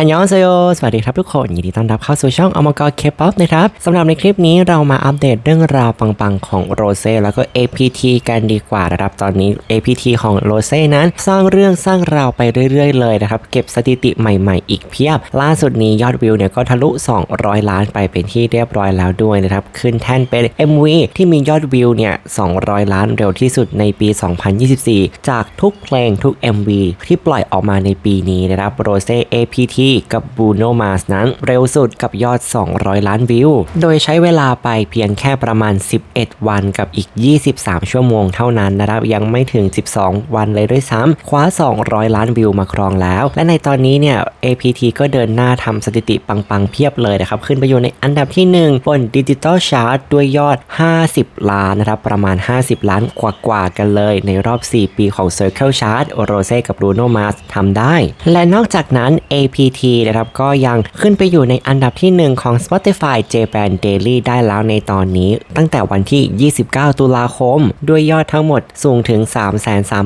อันยองเซโยสวัสดีครับทุกคน ยินดีต้อนรับเข้าสู่ช่องอมกรเคป๊อปนะครับสำหรับในคลิปนี้เรามาอัปเดตเรื่องราวปังๆของโรเซ่แล้วก็ APT กันดีกว่านะครับ ตอนนี้ APT ของโรเซ่นั้น สร้างเรื่องสร้างราวไปเรื่อยๆเลยนะครับ เก็บสถิติใหม่ๆ อีกเพียบ ล่าสุดนี้ยอดวิวเนี่ยก็ทะลุ 200 ล้านไปเป็นที่เรียบร้อยแล้วด้วยนะครับ ขึ้นแท่นเป็น MV ที่มียอดวิวเนี่ย 200 ล้านเร็วที่สุดในปี 2024 จากทุกเพลงทุก MV ที่ปล่อยออกมาในปีนี้นะครับโรเซ่ APT กับ Bruno Mars นั้นเร็วสุดกับยอด 200 ล้านวิว โดยใช้เวลาไปเพียงแค่ประมาณ 11 วันกับอีก 23 ชั่วโมงเท่านั้นนะครับ ยังไม่ถึง 12 วันเลยด้วยซ้ำคว้า 200 ล้านวิวมาครองแล้ว และในตอนนี้เนี่ย APT ก็เดินหน้าทำสถิติปังๆเพียบเลยนะครับ ขึ้นไปอยู่ในอันดับที่ 1 บนดิจิตอลชาร์ตด้วยยอด 50 ล้านนะครับประมาณ 50 ล้านกว่าๆกันเลยในรอบ 4 ปีของ Circle Chart โรเซ่กับ Bruno Mars ทำได้ และนอกจากนั้น APT นะครับ ก็ยังขึ้นไปอยู่ในอันดับที่ 1 ของ Spotify Japan Daily ได้แล้วในตอนนี้ ตั้งแต่วันที่ 29 ตุลาคม ด้วยยอดทั้งหมดสูงถึง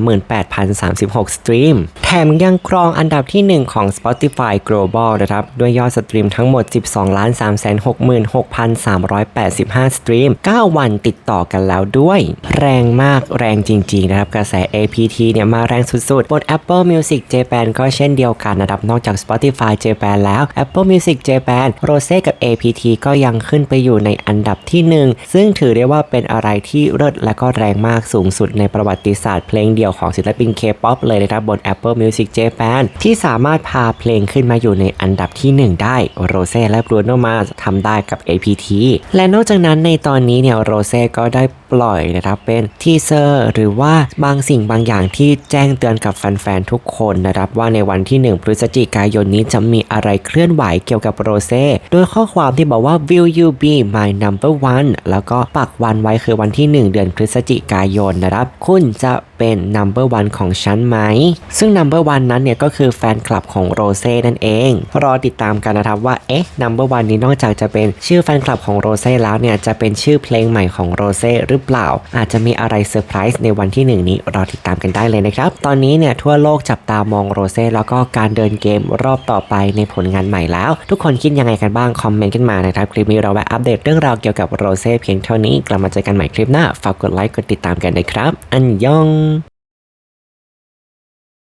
338,036 สตรีม แถมยังครองอันดับที่ 1 ของ Spotify Global นะครับ ด้วยยอดสตรีมทั้งหมด 12 366,385 สตรีม 9 วันติดต่อกันแล้วด้วย แรงมากแรงจริง ๆ นะครับ กระแส APT เนี่ยมาแรงสุดๆ บน Apple Music Japan ก็เช่นเดียวกันนะครับ นอกจาก Spotify Japan แล้ว Apple Music Japan Rose กับ APT ก็ยังขึ้นไปอยู่ในอันดับที่ 1 ซึ่งถือได้ว่าเป็นอะไรที่เลิศและก็แรงมากสูงสุดในประวัติศาสตร์เพลงเดี่ยวของศิลปิน K-POP เลยนะครับบน Apple Music Japan ที่สามารถพาเพลงขึ้นมาอยู่ในอันดับที่ 1 ได้ Rose และ Bruno Mars ทำได้กับ APT และนอกจากนั้นในตอนนี้เนี่ย Rose ก็ได้ปล่อยนะครับเป็นทีเซอร์หรือว่าบางสิ่งบางอย่างที่แจ้งเตือนกับแฟนๆทุกคนนะครับว่าในวันที่ 1 พฤศจิกายนนี้จะมีอะไรเคลื่อนไหวเกี่ยวกับโรเซ่โดยข้อความที่บอกว่า will you be my number one แล้วก็ปักวันไว้คือวันที่ 1 เดือนพฤศจิกายนนะครับ คุณจะ เป็น number one ของฉันไหม ซึ่ง number one นั้นเนี่ยก็คือแฟนคลับของโรเซ่นั่นเอง รอติดตามกันนะครับว่า เอ๊ะ number one นี้นอกจากจะเป็นชื่อแฟนคลับของโรเซ่แล้วเนี่ยจะเป็นชื่อเพลงใหม่ของโรเซ่หรือเปล่า อาจจะมีอะไรเซอร์ไพรส์ในวันที่ 1 นี้รอติดตามกันได้เลยนะครับ ตอนนี้เนี่ยทั่วโลกจับตามองโรเซ่แล้วก็การเดินเกมรอบต่อไปในผลงานใหม่แล้ว ทุกคนคิดยังไงกันบ้าง คอมเมนต์กันมานะครับ คลิปนี้เราแวะอัปเดตเรื่องราวเกี่ยวกับโรเซ่เพียงเท่านี้ กลับมาเจอกันใหม่คลิปหน้า ฝากกดไลค์ กดติดตามกันนะครับ อันยอง